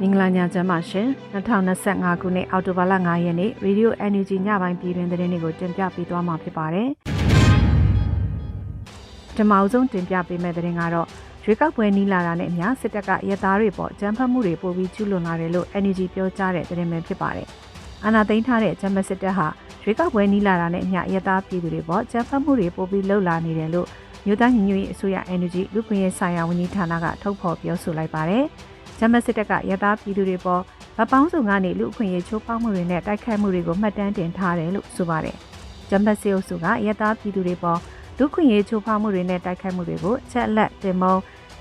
မင်္ဂလာညချမ်းပါရှင်2025ခုနှစ်အောက်တိုဘာလ9ရက်နေ့ Radio Energy ညပိုင်းပြည်တွင်သတင်းတွေကိုတင်ပြပေးသွားမှာဖြစ်ပါတယ်။ဒီမောက်ဆုံးတင်ပြပေးမယ့်သတင်းကတော့ရွေးကောက်ပွဲနီးလာတာနဲ့အမျှစစ်တပ်ကရဲသားတွေပေါ်ကြမ်းဖက်မှုတွေပိုပြီးကျူးလွန်လာတယ်လို့ Energy ပြောကြားတဲ့သတင်းပဲဖြစ်ပါတယ်။အာဏာသိမ်းထားတဲ့ဂျမစစ်တပ်ဟာရွေးကောက်ပွဲနီးလာတာနဲ့အမျှရဲသားပြည်သူတွေပေါ်ကြမ်းဖက်မှုတွေပိုပြီးလှုပ်လာနေတယ်လို့မြို့သားညီညွတ်ရေးအစိုးရ Energy လူခွင့်ရေးဆိုင်ရာဝန်ကြီးဌာနကထုတ်ဖော်ပြောဆိုလိုက်ပါတယ်။ ဂျမစစ်တပ်ကရသားပြည်သူတွေပေါ်ဗပောင်းစုံကနေလူအခွင့်အရေးချိုးဖောက်မှုတွေနဲ့တိုက်ခိုက်မှုတွေကိုမှတ်တမ်းတင်ထားတယ်လို့ဆိုပါတယ်။ဂျမစစ်အုပ်စုကရသားပြည်သူတွေပေါ်လူခွင့်ရေးချိုးဖောက်မှုတွေနဲ့တိုက်ခိုက်မှုတွေကိုချက်လက်တင်မုံ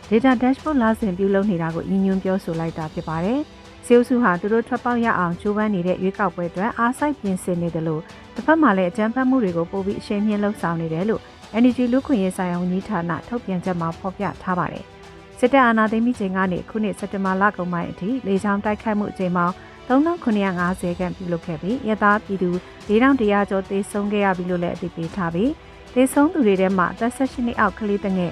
data dashboard လာစဉ်ပြုလုပ်နေတာကိုရည်ညွှန်းပြောဆိုလိုက်တာဖြစ်ပါတယ်။စေအုပ်စုဟာသူတို့ထွက်ပေါက်ရအောင်ကြိုးပမ်းနေတဲ့ရွေးကောက်ပွဲအတွက်အားစိုက်ပြင်ဆင်နေတယ်လို့တစ်ဖက်မှာလည်းအကြမ်းဖက်မှုတွေကိုပိုပြီးအရှိန်မြင့်လှုပ်ဆောင်နေတယ်လို့ Energy လူခွင့်ရေးဆိုင်ရာဝန်ကြီးဌာနထုတ်ပြန်ချက်မှာဖော်ပြထားပါတယ်။ စစ်တပ်အာဏာသိမ်းပြီးချိန်ကနေခုနှစ်စက်တင်ဘာလကုန်ပိုင်းအထိလေကြောင်းတိုက်ခိုက်မှုအကြိမ်ပေါင်း3950ခန့်ပြုလုပ်ခဲ့ပြီးရသားပြည်သူ4100ကျော်သေဆုံးခဲ့ရပြီလို့လည်းအသိပေးထားပြီးသေဆုံးသူတွေထဲမှာသက်16နှစ်အောက်ကလေးငယ်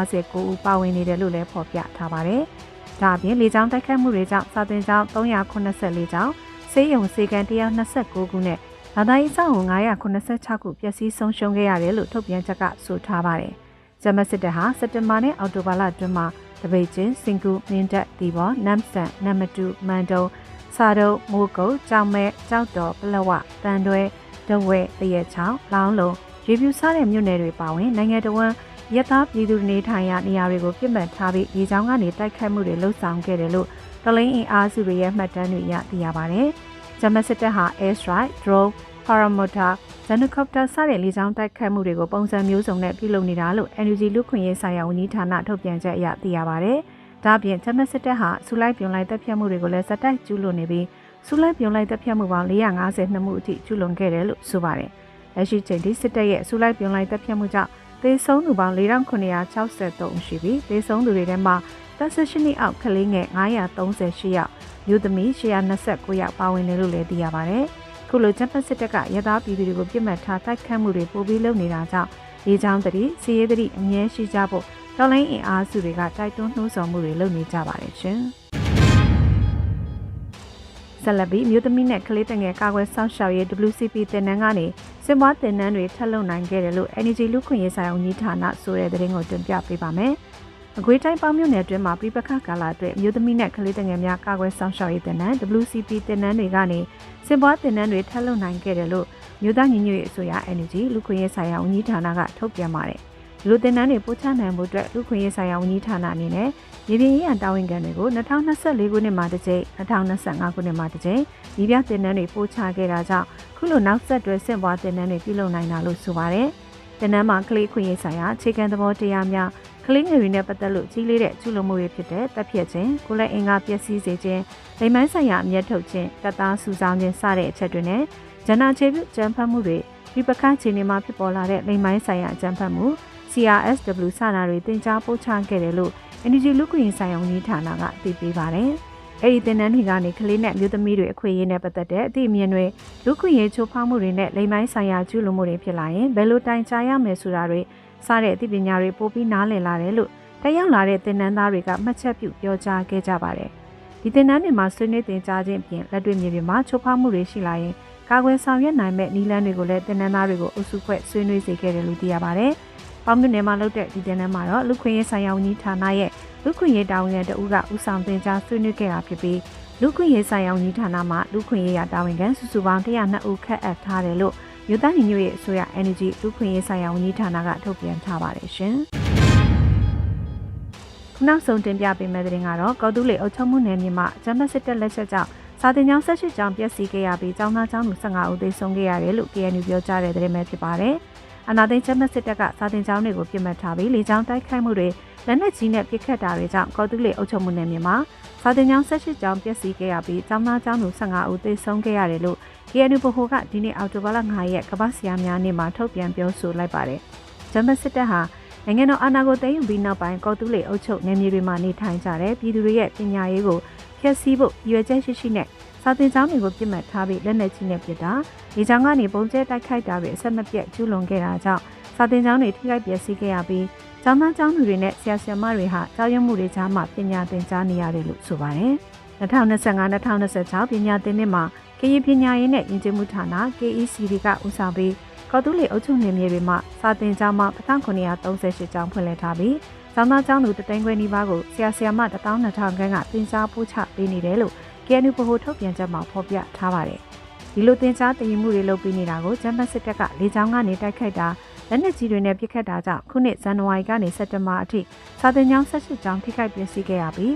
959ဦးပါဝင်နေတယ်လို့လည်းဖော်ပြထားပါတယ်။ဒါအပြင်လေကြောင်းတိုက်ခိုက်မှုတွေကြောင့်စာသင်ကျောင်း384ကျောင်းဆေးရုံစေကန်129ခုနဲ့ဘာသာရေးဆောင်986ခုပျက်စီးဆုံးရှုံးခဲ့ရတယ်လို့ထုတ်ပြန်ချက်ကဆိုထားပါတယ်။ဂျမစစ်တပ်ဟာစက်တင်ဘာနဲ့အောက်တိုဘာလအတွင်းမှာ တပိတ်ချင်းစင်ကူမင်းတက်ဒီဘောနမ်ဆန်နမတူမန်တုံစာတုံမိုးကုတ်ကြောင်မဲကြောက်တော်ပလဝတန်တွဲဒဝဲတရက်ချောင်းလောင်းလုံးရေပြူစားတဲ့မြို့နယ်တွေပါဝင်နိုင်ငံတော်ဝန်ရသားပြည်သူနေထိုင်ရာနေရာတွေကိုပြစ်မှတ်ထားပြီးဒီကြောင်ကနေတိုက်ခိုက်မှုတွေလှုပ်ဆောင်ခဲ့တယ်လို့တလင်းအင်အားစုတွေရဲ့မှတ်တမ်းတွေရသိရပါတယ်။ဂျမစစ်တပ်ဟာ air strike, drone, paramotor ဇန်နကော်ပတာစတဲ့လေကြောင်းတိုက်ခတ်မှုတွေကိုပုံစံမျိုးစုံနဲ့ပြုလုပ်နေတာလို့ NUG လူခွင့်ရေးဆိုင်ရာဝန်ကြီးဌာနထုတ်ပြန်ချက်အရသိရပါဗျ။ဒါ့အပြင်ချက်မစစ်တပ်ဟာစူလိုက်ပြုံလိုက်တပ်ဖြတ်မှုတွေကိုလည်းစက်တိုက်ကျူးလွန်နေပြီးစူလိုက်ပြုံလိုက်တပ်ဖြတ်မှုပေါင်း452မှုအထိကျူးလွန်ခဲ့တယ်လို့ဆိုပါတယ်။လက်ရှိချိန်ထိစစ်တပ်ရဲ့စူလိုက်ပြုံလိုက်တပ်ဖြတ်မှုကြောင့်သေဆုံးသူပေါင်း4963ဦးရှိပြီးသေဆုံးသူတွေထဲမှာသက်18နှစ်အောက်ကလေးငယ်938ယောက်မြို့သမီး129ယောက်ပါဝင်တယ်လို့လည်းသိရပါတယ်။ ခုလိုဂျပန်စစ်တပ်ကရသားပြည်သူတွေကိုပြစ်မှတ်ထားတိုက်ခတ်မှုတွေပိုပြီးလုပ်နေတာကြောင့်လေကြောင်းတတိစီးရဲတတိအမြဲရှိကြဖို့တော်လိုင်းအင်အားစုတွေကတိုက်တွန်းနှိုးဆော်မှုတွေလုပ်နေကြပါတယ်ရှင်။ဆက်လက်ပြီးမြို့သမီးနဲ့ကလေးတငယ်ကာကွယ်စောင့်ရှောက်ရေး WCP တင်နန်းကနေစစ်ပွားတင်နန်းတွေထပ်လုံနိုင်ခဲ့တယ်လို့ Energy လူခွင့်ရေးဆိုင်အောင်ကြီးဌာနဆိုတဲ့သတင်းကိုတင်ပြပေးပါမယ်။ အကွေးတိုင်းပေါင်းမြို့နယ်အတွင်းမှာပြပခကာလအတွက်မြို့သမီးနဲ့ကလေးတငယ်များကာကွယ်ဆောင်ရှောက်ရေးတင်နန်း WCP တင်နန်းတွေကနေစင်ပွားတင်နန်းတွေထပ်လုံနိုင်ခဲ့တယ်လို့မြို့သားညီညွတ်ရေးအစိုးရ Energy လူခွင့်ရေးဆိုင်ရာဝန်ကြီးဌာနကထုတ်ပြန်ပါတယ်။လူတင်နန်းတွေပို့ချနိုင်မှုအတွက်လူခွင့်ရေးဆိုင်ရာဝန်ကြီးဌာနအနေနဲ့မြေပြင်ရေးရန်တာဝန်ခံတွေကို2024ခုနှစ်မှာတစ်ကြိမ်2025ခုနှစ်မှာတစ်ကြိမ်ဒီပြတင်နန်းတွေပို့ချခဲ့တာကြောင့်ခုလိုနောက်ဆက်တွဲစင်ပွားတင်နန်းတွေပြုလုပ်နိုင်တာလို့ဆိုပါတယ်။တင်နန်းမှာကလေးခွင့်ရေးဆိုင်ရာအခြေခံသဘောတရားများ ကလေးငယ်တွေနဲ့ပတ်သက်လို့ကြီးလေးတဲ့ကျူးလွန်မှုတွေဖြစ်တဲ့တပ်ဖြတ်ခြင်းကိုလက်အင်္ဂါပျက်စီးစေခြင်းလိမ်မိုင်းဆိုင်ရာအမျက်ထုတ်ခြင်းတပ်သားစုဆောင်းခြင်းစတဲ့အချက်တွေနဲ့ဂျနာချေပြုကြမ်းဖက်မှုတွေဒီပခန့်ခြေနေမှာဖြစ်ပေါ်လာတဲ့လိမ်မိုင်းဆိုင်ရာကြမ်းဖက်မှု CRSW စတာတွေတင် जा ပို့ချခဲ့တယ်လို့ Energy လူကွင်ဆိုင်ရာဝန်ကြီးဌာနကသိပေးပါတယ်။အဲ့ဒီတင်နန်းတွေကနေကလေးနဲ့မျိုးသမီးတွေအခွင့်အရေးနဲ့ပတ်သက်တဲ့အသည့်အမြင်တွေလူခွင့်ရေးချိုးဖောက်မှုတွေနဲ့လိမ်မိုင်းဆိုင်ရာကျူးလွန်မှုတွေဖြစ်လာရင်ဘယ်လိုတိုင်ကြားရမယ်ဆိုတာတွေ စတဲ့အသိပညာတွေပိုပြီးနားလည်လာတယ်လို့တက်ရောက်လာတဲ့သင်တန်းသားတွေကမှတ်ချက်ပြုပြောကြားခဲ့ကြပါတယ်။ဒီသင်တန်းတွေမှာဆွေးနွေးသင်ကြားခြင်းအပြင်လက်တွေ့မြေပြင်မှာချိုးဖောက်မှုတွေရှိလာရင်ကာကွယ်ဆောင်ရွက်နိုင်မဲ့နည်းလမ်းတွေကိုလည်းသင်တန်းသားတွေကိုအုပ်စုဖွဲ့ဆွေးနွေးစေခဲ့တယ်လို့သိရပါတယ်။ပေါင်းမြို့နယ်မှာလုပ်တဲ့ဒီသင်တန်းမှာတော့လူခွင့်ရေးဆိုင်ရာဝန်ကြီးဌာနရဲ့လူခွင့်ရေးတာဝန်ခံတဦးကဦးဆောင်သင်ကြားဆွေးနွေးခဲ့တာဖြစ်ပြီးလူခွင့်ရေးဆိုင်ရာဝန်ကြီးဌာနမှလူခွင့်ရေးရာတာဝန်ခံစုစုပေါင်း102ဦးခန့်အပ်ထားတယ်လို့ မြို့သားညီညွတ်ရေးအစိုးရ Energy လူခွင့်ရေးဆိုင်ရာဝန်ကြီးဌာနကထုတ်ပြန်ထားပါတယ်ရှင်။ခုနောက်ဆုံးတင်ပြပေးမယ့်သတင်းကတော့ကော်တူးလေအုပ်ချုပ်မှုနယ်မြေမှာဂျမစစ်တပ်လက်ချက်ကြောင့်စာတင်ကျောင်း၁၈ကျောင်းပျက်စီးခဲ့ရပြီးကျောင်းသားကျောင်းသူ15ဦးသေဆုံးခဲ့ရတယ်လို့ KNU ပြောကြားတဲ့သတင်းပဲဖြစ်ပါတယ်။အနာသိန်းဂျမစစ်တပ်ကစာတင်ကျောင်းတွေကိုပြစ်မှတ်ထားပြီးလေကြောင်းတိုက်ခိုက်မှုတွေလက်နက်ကြီးနဲ့ပစ်ခတ်တာတွေကြောင့်ကော်တူးလေအုပ်ချုပ်မှုနယ်မြေမှာ စာတင်ကျောင်း၁၈ကျောင်းပျက်စီးခဲ့ရပြီးကျောင်းသားကျောင်းသူ15ဦးသေဆုံးခဲ့ရတယ်လို့ KNU ဗဟိုကဒီနေ့အောက်တိုဘာလ9ရက်ကမ္ဘာ့ဆရာများနေ့မှာထုတ်ပြန်ပြောဆိုလိုက်ပါတယ်။ဂျမစစ်တပ်ဟာနိုင်ငံတော်အာဏာကိုသိမ်းယူပြီးနောက်ပိုင်းကော်တူးလေအုပ်ချုပ်နယ်မြေတွေမှာနေထိုင်ကြတဲ့ပြည်သူတွေရဲ့ပညာရေးကိုဖျက်ဆီးဖို့ရည်ရွယ်ချက်ရှိရှိနဲ့စာသင်ကျောင်းတွေကိုပြစ်မှတ်ထားပြီးလက်နက်ကြီးနဲ့ပစ်တာဒီကျောင်းကနေပုံကျဲတိုက်ခိုက်တာတွေအဆက်မပြတ်ကျူးလွန်ခဲ့တာကြောင့်စာသင်ကျောင်းတွေထိခိုက်ပျက်စီးခဲ့ရပြီး ကျောင်းသားကျောင်းသူတွေနဲ့ဆရာဆရာမတွေဟာကျောင်းရုံးမှုတွေကြားမှာပညာသင်ကြားနေရတယ်လို့ဆိုပါတယ်။2025-2026ပညာသင်နှစ်မှာကရင်ပညာရေးနဲ့ယဉ်ကျေးမှုဌာန KECD ကဦးဆောင်ပြီးကော်တူးလီအုပ်ချုပ်နယ်မြေတွေမှာစာသင်ကျောင်းမှ1938ကျောင်းဖွင့်လှစ်ထားပြီးကျောင်းသားကျောင်းသူတသိန်းခွဲနီးပါးကိုဆရာဆရာမ12000ခန်းကသင်ကြားပို့ချပေးနေတယ်လို့ KNU ဗဟိုထုတ်ပြန်ချက်မှာဖော်ပြထားပါတယ်။ဒီလိုသင်ကြားတည်မှုတွေလုပ်ပေးနေတာကိုဂျမတ်စစ်တပ်ကလေကြောင်းကနေတိုက်ခိုက်တာ လက်နက်ကြီးတွေနဲ့ပစ်ခတ်တာကြောင့်ခုနှစ်ဇန်နဝါရီကနေစက်တင်ဘာအထိစာသင်ကျောင်း18ကျောင်းထိခိုက်ပျက်စီးခဲ့ရပြီး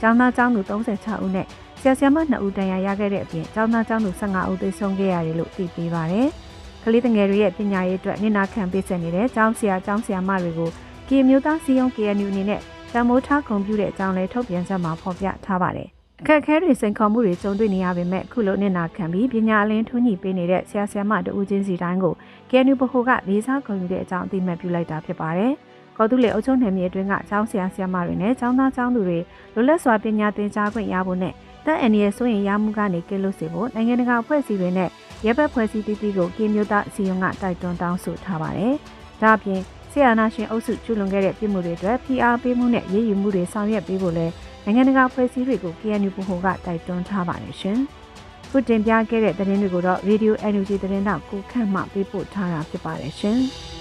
ကျောင်းသားကျောင်းသူ36ဦးနဲ့ဆရာဆရာမ2ဦးတန်ရာရခဲ့တဲ့အပြင်ကျောင်းသားကျောင်းသူ15ဦးသေဆုံးခဲ့ရတယ်လို့သိပေးပါဗျ။ကလေးငယ်တွေရဲ့ပညာရေးအတွက်နေနာခံပေးဆက်နေတဲ့ကျောင်းဆရာကျောင်းဆရာမတွေကိုကီမျိုးသားစီယုံ KNU အနေနဲ့တံမိုးထားဂုဏ်ပြုတဲ့အကြောင်းလဲထုတ်ပြန်ချက်မှာဖော်ပြထားပါတယ်။ အခက်အခဲတွေစိန်ခေါ်မှုတွေကြုံတွေ့နေရပေမဲ့အခုလိုနေနာခံပြီးပညာအလင်းထွန်းညီပေးနေတဲ့ဆရာဆရာမတဦးချင်းစီတိုင်းကို KNU ဗဟိုကလေးစားဂုဏ်ယူတဲ့အကြောင်းအသိမှတ်ပြုလိုက်တာဖြစ်ပါတယ်။ကော်တူလေအုပ်ချုပ်နယ်မြေအတွင်းကကျောင်းဆရာဆရာမတွေနဲ့ကျောင်းသားကျောင်းသူတွေလွတ်လပ်စွာပညာသင်ကြားခွင့်ရဖို့နဲ့တပ်အန်ရဲ့စိုးရင်ရမှုကနေကင်းလို့စေဖို့နိုင်ငံတကာအဖွဲ့အစည်းတွေနဲ့ရပ်ဘက်ဖွဲ့စည်းတည်တည်ကိုကင်းမျိုးသားအစည်းအရုံးကတိုက်တွန်းတောင်းဆိုထားပါတယ်။ဒါ့အပြင်ဆီယနာရှင်အုပ်စုကျူးလွန်ခဲ့တဲ့ပြည်မှုတွေအတွက် PR ပေးမှုနဲ့ရေးယူမှုတွေဆောင်ရွက်ပေးဖို့လဲ နိုင်ငံတကာဖွဲ့စည်းတွေကို KNU ဗဟိုကတိုက်တွန်းထားပါတယ်ရှင်။ခုတင်ပြခဲ့တဲ့သတင်းတွေကိုတော့ Radio NUG သတင်းတောက်ကိုခန့်မှပေးပို့ထားတာဖြစ်ပါတယ်ရှင်။